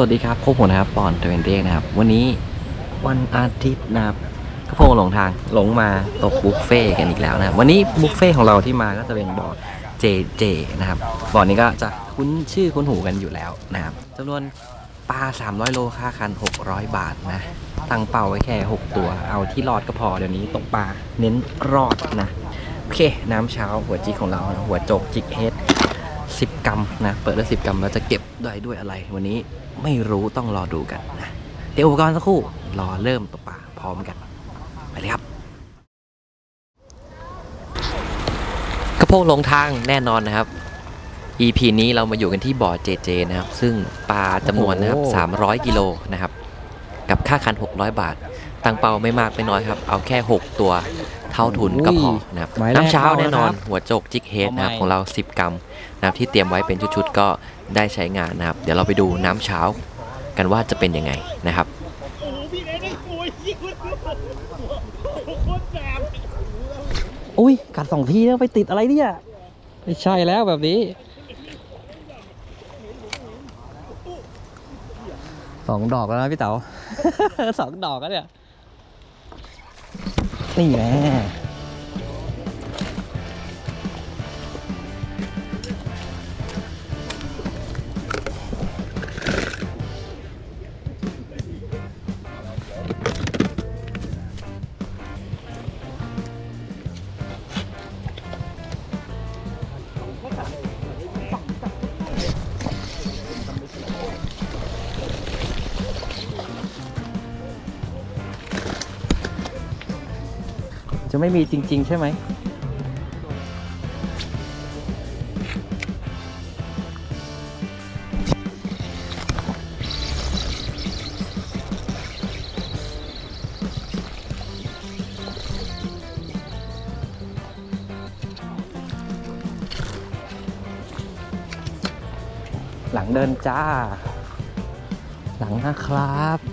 วัสดีครับพบผมนะครับปอนเทเวนเดนะครับ วันนี้วันอาทิตย์นะครับก็พงหลงทางหลงมาตกบุฟเฟ่กันอีกแล้วนะวันนี้บุฟเฟ่ของเราที่มาก็จะเป็นบอร์ด JJ นะครับบอร์ดนี้ก็จะคุ้นชื่อคุ้นหูกันอยู่แล้วนะครับจำนวนปลา 300 โลค่าคัน 600 บาทนะตั้งเป้าไว้แค่ 6 ตัว เอาที่รอดก็พอเดี๋ยวนี้ตกปลาเน้นรอดนะโอเคน้ำเช้าหัวจิกของเรานะหัวโจกจิกเฮด 10 กรัมนะเปิดได้10 กรัมแล้วจะเก็บได้ด้วยอะไร วันนี้ไม่รู้ต้องรอดูกันนะเดี๋ยวอุปกรณ์สักครู่รอเริ่มตกปลาพร้อมกันไปเลยครับกระโปงลงทางแน่นอนนะครับ EP นี้เรามาอยู่กันที่บ่อ JJ นะครับ ซึ่งปลาจำนวนนะครับโอ้โห300 กิโลนะครับ กับค่าคัน 600 บาท ตั้งเป้าไม่มากไม่น้อยครับ เอาแค่ 6 ตัวเท่าทุนก็พอนะครับหมายแรกน้ำเช้าแน่นอนเอาละครับหัวโจกจิกเฮดนะครับเอาใหม่ของเรา 10 กรัมนะครับที่เตรียมไว้เป็นชุดๆก็ได้ใช้งานนะครับ เดี๋ยวเราไปดูน้ำเช้ากันว่าจะเป็นยังไงนะครับโอ้โหพี่เอ็ได้ตัวยิ่งกว่าโคตรแสบอุ้ยกัดสองทีแล้วไปติดอะไรเนี่ยไม่ใช่แล้วแบบนี้สองดอกแล้วนะพี่เต๋าสองดอกแล้วเนี่ย นี่แหละ จะไม่มีจริง ๆ ใช่ไหมหลังเดินจ้า หลังนะครับ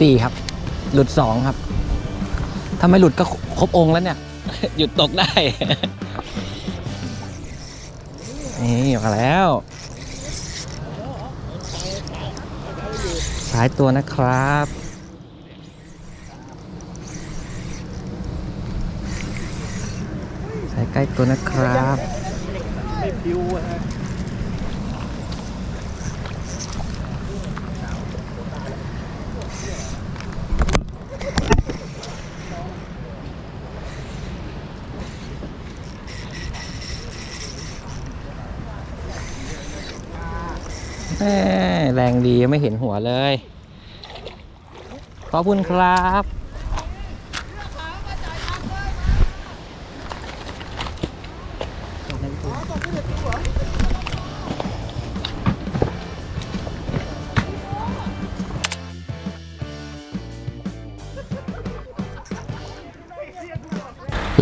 4 ครับ หลุด 2 ครับ ถ้าไม่หลุดก็ครบองค์แล้วเนี่ย หยุดตกได้ นี่มาแล้วสายตัวนะครับสายใกล้ตัวนะครับ แรงดีไม่เห็นหัวเลย ขอบคุณครับ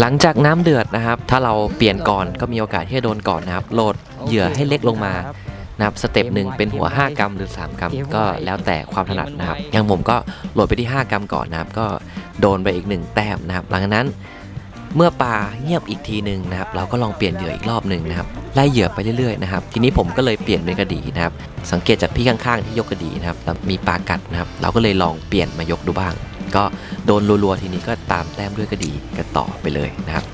หลังจากน้ำเดือดนะครับ ถ้าเราเปลี่ยนก่อนก็มีโอกาสที่จะโดนก่อนนะครับ โหลดเหยื่อให้เล็กลงมา นะครับสเต็ปหนึ่งเป็นหัว 5 กรัมหรือ 3 กรัม ก็แล้วแต่ความถนัดนะครับอย่างผมก็โหลดไปที่ 5 กรัมก่อนนะครับก็โดนไปอีก 1 แต้มนะครับ หลังจากนั้นเมื่อปลาเงียบอีกทีหนึ่งนะครับเราก็ลองเปลี่ยนเหยื่ออีกรอบหนึ่งนะครับไล่เหยื่อไปเรื่อยๆนะครับทีนี้ผมก็เลยเปลี่ยนเป็นกระดีนะครับสังเกตจากพี่ข้างๆที่ยกกระดีนะครับมีปลากัดนะครับเราก็เลยลองเปลี่ยนมายกดูบ้าง ก็โดนรัวๆทีนี้ก็ตามแต้มด้วยกระดีกันต่อไปเลยนะครับ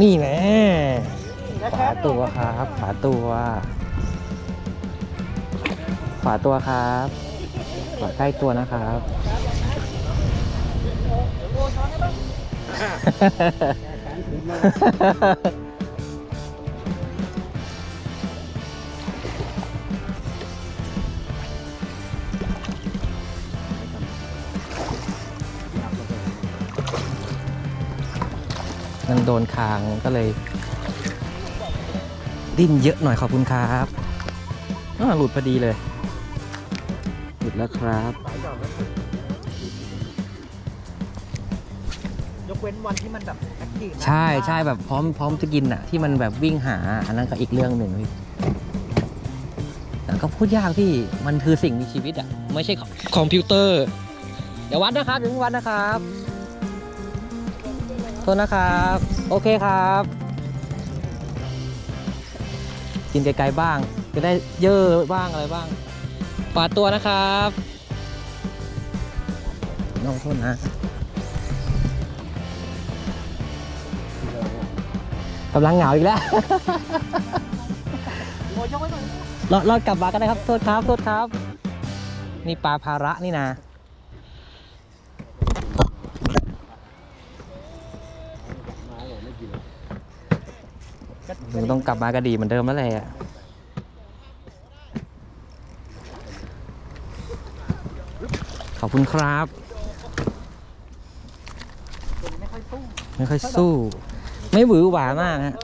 นี่แน่ฝาตัวครับฝาตัวฝาตัวครับฝาใกล้ตัวนะครับ มันโดนคางก็เลย ดิ้นเยอะหน่อยขอบคุณครับอ่าหลุดพอดีเลย หลุดแล้วครับ ยกเว้นวันที่มันแบบแอคทีฟนะใช่ใช่แบบพร้อมพร้อมจะกินอะ ที่มันแบบวิ่งหา อันนั้นก็อีกเรื่องหนึ่งพี่แต่ก็พูดยากพี่มันคือสิ่งมีชีวิตอะ ไม่ใช่คอมพิวเตอร์ เดี๋ยววัดนะครับเดี๋ยววัดนะครับโท ษนะครับ โอเคครับ กินไกลๆบ้าง จะได้เยอะบ้างอะไรบ้างฝาดตัวนะครับน้องโทษนะกำลังเหงาอีกแล้วโอ้ยยกไว้หน่อยรอดรอดกลับมากันนะครับ โทษครับ โทษครับ นี่ปลาภาระนี่นะ หนูต้องกลับมากระดีเหมือนเดิมแล้วแหละขอบคุณครับ ไม่ค่อยสู้ไม่ค่อยสู้ ไม่หวือหวามากฮะ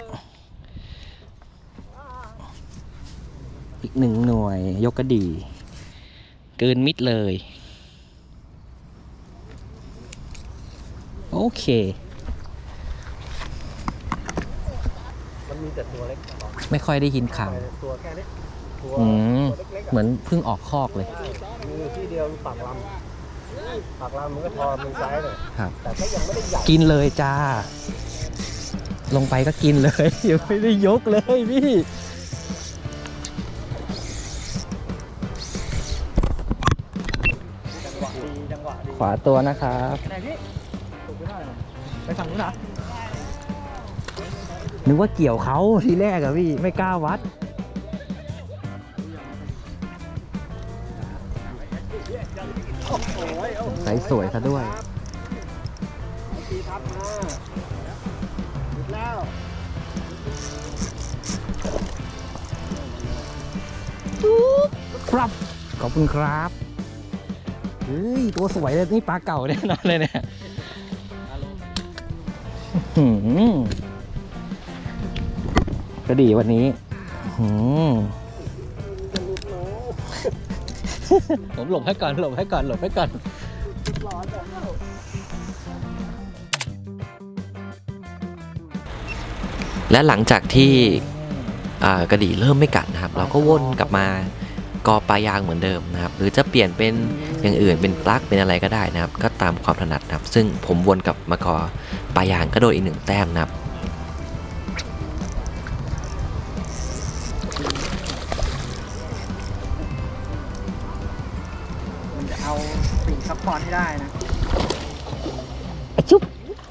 อีกหนึ่งหน่วย ยกกระดี เกินมิดเลย โอเค มันมีแต่ตัวเล็กไม่ค่อยได้ยินข่าว ตัวแค่นี้ตัวอืม ตัวเล็กๆเหมือนเพิ่งออกคอกเลย มีอยู่ที่เดียวปากลำปากลำมันก็ทอมือซ้ายเลยครับ แต่ก็ยังไม่ได้ใหญ่กินเลยจ้า ลงไปก็กินเลย ยังไม่ได้ยกเลยพี่ จังหวะดีจังหวะดีขวาตัวนะครับ ไหนพี่ถูกไปได้ไปฝั่งนู้นนะ นึกว่าเกี่ยวเขาทีแรกอะพี่ ไม่กล้าวัด ใสสวยซะด้วยตีทับมาหยุดแล้วครับ ขอบคุณครับเฮ้ยตัวสวยเลยนี่ปลาเก่าแน่นอนเลยเนี่ยหืม กระดีวันนี้หืมผมหลบให้ก่อนหลบให้ก่อนหลบให้ก่อนและหลังจากที่อ่ากระดี่เริ่มไม่กัดนะครับ เราก็วนกลับมากอปลายางเหมือนเดิมนะครับ หรือจะเปลี่ยนเป็นอย่างอื่นเป็นปลั๊กเป็นอะไรก็ได้นะครับ ก็ตามความถนัดนะครับ ซึ่งผมวนกลับมากอปลายางก็โดนอีกหนึ่งแต้มนะครับ เอาสิ่งซัพพอร์ตให้ได้นะ อะชุบ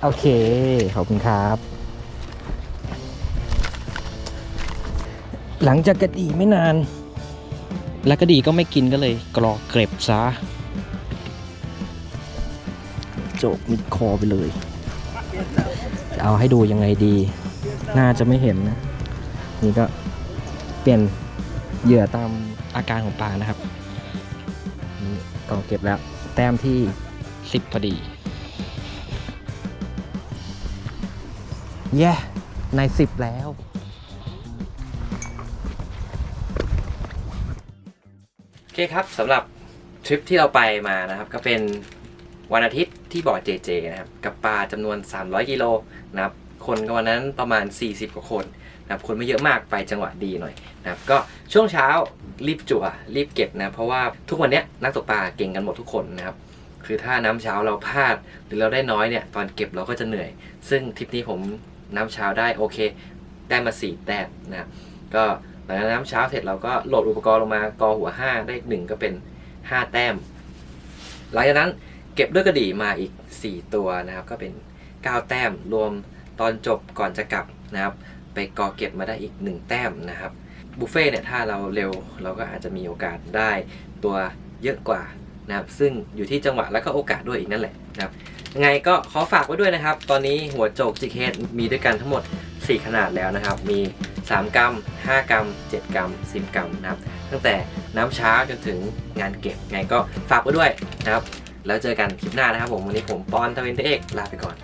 โอเค ขอบคุณครับ หลังจากกระดีไม่นาน แล้วก็ดีก็ไม่กินก็เลย กรอกเกร็บซะโจกมิดคอไปเลยจะเอาให้ดูยังไงดี น่าจะไม่เห็นนะ นี่ก็เปลี่ยนเหยื่อตามอาการของปลานะครับ อกเก็บแล้ว แต้มที่ 10 พอดีเย้ใน 10 แล้ว โอเคครับสำหรับทริปที่เราไปมานะครับ ก็เป็นวันอาทิตย์ที่บ่อเจเจนะครับ กับปลาจำนวน 300 กิโลนะครับ คนก็วันนั้นประมาณ 40 กว่าคน นะครับคนไม่เยอะมากไปจังหวะดีหน่อยนะครับก็ช่วงเช้ารีบจั่วรีบเก็บนะเพราะว่าทุกวันนี้นักตกปลาเก่งกันหมดทุกคนนะครับคือถ้าน้ำเช้าเราพลาดหรือเราได้น้อยเนี่ยตอนเก็บเราก็จะเหนื่อย ซึ่งทริปนี้ผมน้ำเช้าได้โอเค ได้มาสี่แต้มนะก็หลังจากน้ำเช้าเสร็จเราก็โหลดอุปกรณ์ลงมากอหัว 5 ได้หนึ่งก็เป็น 5 แต้ม หลังจากนั้นเก็บด้วยกระดี่มาอีก 4 ตัวนะครับ ก็เป็น 9 แต้มรวมตอนจบก่อนจะกลับนะครับ ไปกอเก็บมาได้อีก 1 แต้มนะครับบุฟเฟ่เนี่ยถ้าเราเร็วเราก็อาจจะมีโอกาสได้ตัวเยอะกว่านะครับซึ่งอยู่ที่จังหวะแล้วก็โอกาสด้วยอีกนั่นแหละนะครับยังไงก็ขอฝากไว้ด้วยนะครับ ตอนนี้หัวโจกจิเคสมีด้วยกันทั้งหมด 4 ขนาดแล้วนะครับ มี 3 กรัม 5 กรัม 7 กรัม 10 กรัมนะครับ ตั้งแต่น้ำช้าจนถึงงานเก็บไงก็ฝากไว้ด้วยนะครับ แล้วเจอกันคลิปหน้านะครับผม วันนี้ผมปอนทเวนเตเอกลาไปก่อน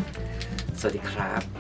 สวัสดีครับ